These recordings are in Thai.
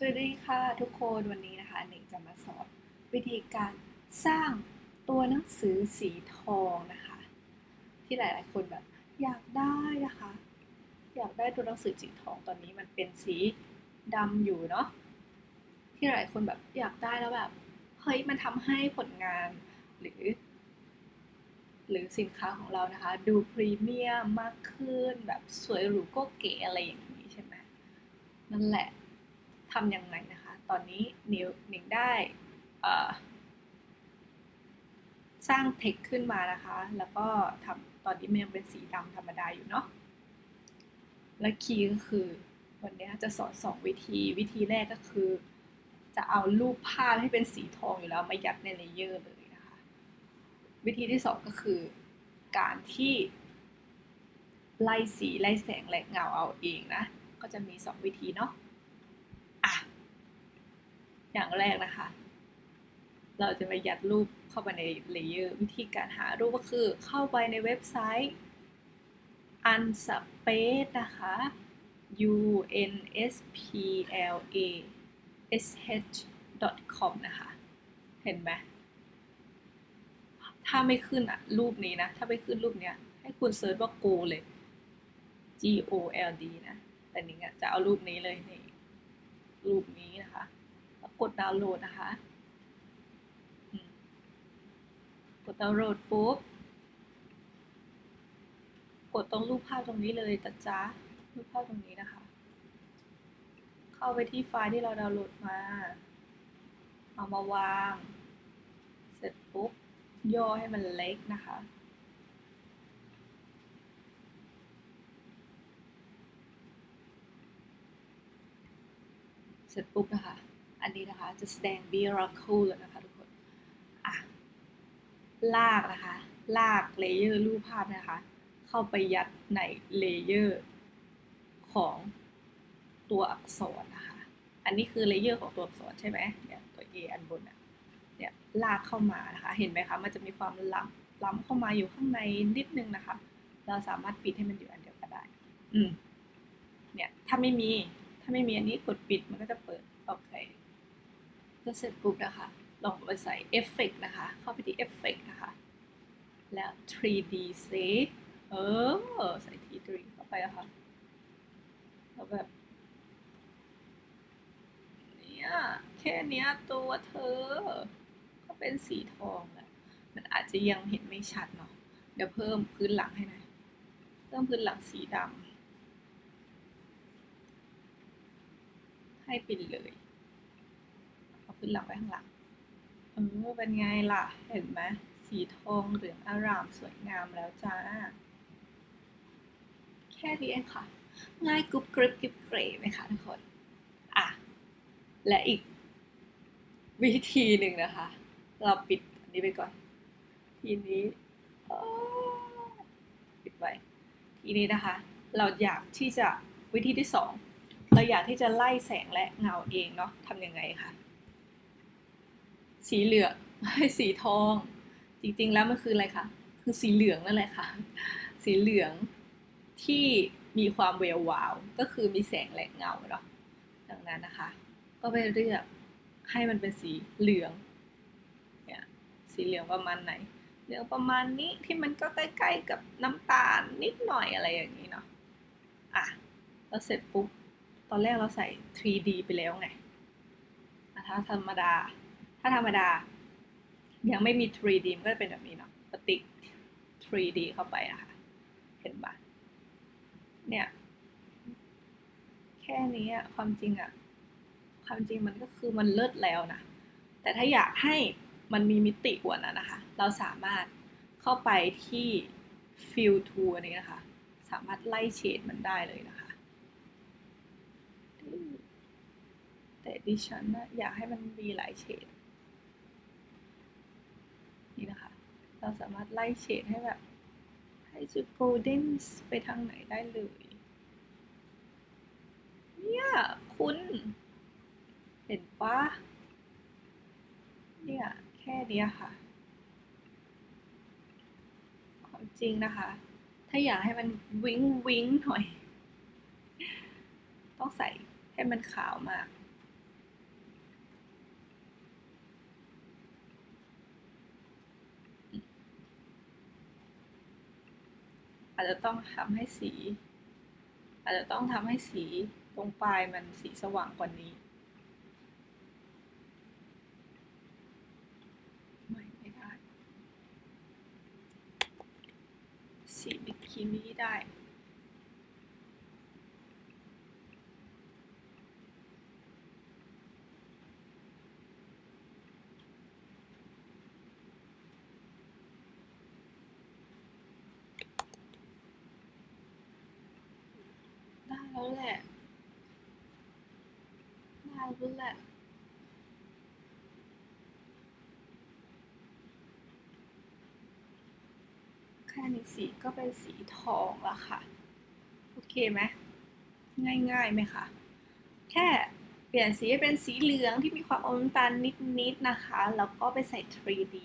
สวัสดีค่ะทุกคนวันนี้นะคะหนิงจะมาสอนวิธีการสร้างตัวหนังสือสีทองนะคะ ที่หลายๆ คนแบบอยากได้นะคะ อยากได้ตัวหนังสือสีทองตอนนี้มันเป็นสีดำอยู่เนาะที่หลายคนแบบอยากได้แล้วแบบเฮ้ยมันทำให้ผลงานหรือ หรือสินค้าของเรานะคะ ดูพรีเมียมมากขึ้นแบบสวยหรูก็เก๋อะไรอย่างนี้ใช่ไหมนั่นแหละ ทำยังไงนะคะ ตอนนี้นิวนิงได้สร้างเทคขึ้นมานะคะ แล้วก็ทำตอนนี้มันยังเป็นสีดำธรรมดาอยู่เนาะ และคีย์ก็คือวันนี้จะสอนสองวิธีวิธีแรกก็คือ จะเอารูปภาพให้เป็นสีทองอยู่แล้วมายัดในเลเยอร์เลยนะคะ วิธีที่สองก็คือ การที่ไล่สีไล่แสงและเงาเอาเองนะ ก็จะมีสองวิธีเนาะ อย่างแรกนะคะ เราจะมายัดรูปเข้าไปในเลเยอร์ วิธีการหารูปก็คือเข้าไปในเว็บไซต์ unspace นะคะ u n s p l a s h com นะคะ เห็นไหมถ้าไม่ขึ้นอะรูปนี้นะ ถ้าไม่ขึ้นรูปเนี้ย ให้คุณเซิร์ชว่า go เลย g o l d นะ แต่นิ้งอะจะเอารูปนี้เลยนี่รูปนี้นะคะ กดดาวน์โหลดนะคะ กดดาวน์โหลดปุ๊บ กดตรงรูปภาพตรงนี้เลยตัดจ้ารูปภาพตรงนี้นะคะ เข้าไปที่ไฟล์ที่เราดาวน์โหลดมา เอามาวาง เสร็จปุ๊บ ย่อให้มันเล็กนะคะเสร็จปุ๊บนะคะ อันนี้นะคะ จะแสดง miracle แล้วนะคะทุกคนอะลากนะคะ ลากเลเยอร์รูปภาพนะคะ เข้าไปยัดในเลเยอร์ของตัวอักษรนะคะ อันนี้คือเลเยอร์ของตัวอักษรใช่ไหมเนี่ยตัว A อันบนอะเนี่ยลากเข้ามานะคะ เห็นไหมคะ มันจะมีความล้ำล้ำเข้ามาอยู่ข้างในนิดนึงนะคะ เราสามารถปิดให้มันอยู่อันเดียวกันได้ อืม เนี่ย ถ้าไม่มี ถ้าไม่มีอันนี้กดปิดมันก็จะเปิด โอเค ก็เสร็จปุ๊บนะคะลองไปใส่เอฟเฟกนะคะ เข้าไปที่เอฟเฟกนะคะ แล้ว 3D เซเออ ใส่ T3 เข้าไปอะค่ะแล้วแบบเนี่ยแค่เนี้ยตัวเธอ ก็เป็นสีทองแหล้วมันอาจจะยังเห็นไม่ชัดเนาะเดี๋ยวเพิ่มพื้นหลังให้หน่อยเพิ่มพื้นหลังสีดำให้ปิดเลย เอาพื้นหลังไว้ข้างหลังเออเป็นไงล่ะ เห็นไหมสีทองเหลืองอารามสวยงามแล้วจ้า แค่นี้เองค่ะ ง่ายกรุบกริบกริบเกรไหมคะทุกคน อะ และอีก วิธีหนึ่งนะคะ เราปิดอันนี้ไปก่อน ทีนี้ปิดไว้ ทีนี้นะคะ เราอยากที่จะวิธีที่สองเราอยากที่จะไล่แสงและเงาเองเนาะทำยังไงคะ สีเหลืองให้สีทอง จริงๆแล้วมันคืออะไรคะคือสีเหลืองนั่นแหละค่ะ สีเหลืองที่มีความเวววาว ก็คือมีแสงและเงาเนาะดังนั้นนะคะ ก็ไปเลือกให้มันเป็นสีเหลืองเนี่ยสีเหลืองประมาณไหนเหลืองประมาณนี้ที่มันก็ใกล้ๆกับน้ำตาลนิดหน่อยอะไรอย่างนี้เนาะอะแล้วเสร็จปุ๊บตอนแรกเราใส่ 3D ไปแล้วไงถ้าธรรมดา ถ้าธรรมดา ยังไม่มี 3D มันก็จะเป็นแบบนี้เนาะปฏิก 3D เข้าไปอะค่ะเห็นปะเนี่ย แค่นี้อะความจริงอะความจริงมันก็คือมันเลิศแล้วนะ แต่ถ้าอยากให้มันมีมิติกว่านั้นนะคะ เราสามารถเข้าไปที่ Fill Tool อันนี้นะคะ สามารถไล่เฉดมันได้เลยนะคะ แต่ดิฉันนะอยากให้มันมีหลายเฉด นี่นะคะ เราสามารถไล่เฉดให้แบบ ให้จุดโกลเด้นไปทางไหนได้เลย เนี่ย คุณ เห็นปะเนี่ย แค่นี้ค่ะ ความจริงนะคะ ถ้าอยากให้มันวิ้งวิ้งหน่อย ต้องใส่ให้มันขาวมาก อาจจะต้องทำให้สี อาจจะต้องทำให้สีตรงปลายมันสีสว่างกว่านี้ไม่ไม่ได้ สีบิกินี่ได้ แล้วแหละได้แล้วแหละแค่นี้สีก็เป็นสีทองล้วค่ะ โอเคไหมง่ายๆไหมคะ แค่เปลี่ยนสีให้เป็นสีเหลืองที่มีความอมน้ำตาลนิดๆนะคะ แล้วก็ไปใส่ 3D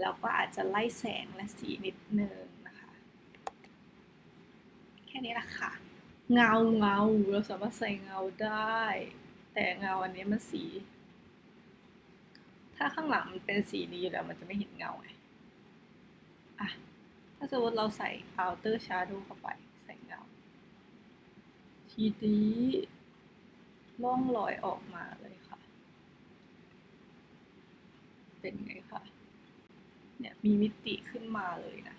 แล้วก็อาจจะไล่แสงและสีนิดนึงนะคะ แค่นี้ละค่ะ เงาเงาเราสามารถใส่เงาได้ แต่เงาอันนี้มันสี ถ้าข้างหลังมันเป็นสีนี้อยู่แล้วมันจะไม่เห็นเงาไงอะถ้าสมมติเราใส่ outer shadow เข้าไปใส่เงา ทีนี้ล่องรอยออกมาเลยค่ะ เป็นไงคะเนี่ยมีมิติขึ้นมาเลยนะ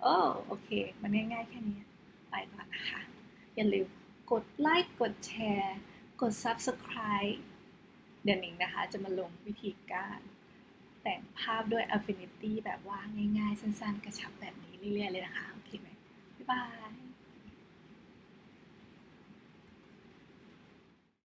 โอ้โอเค มันง่ายๆแค่นี้ ไปก่อนนะคะ อย่าลืมกดไลค์ กดแชร์ กด Subscribe เดี๋ยวหนิงนะคะ จะมาลงวิธีการแต่งภาพด้วย Affinity แบบว่าง่ายๆ สั้นๆ กระชับแบบนี้เรื่อยๆ เลยนะคะ โอเคไหมบ๊ายบาย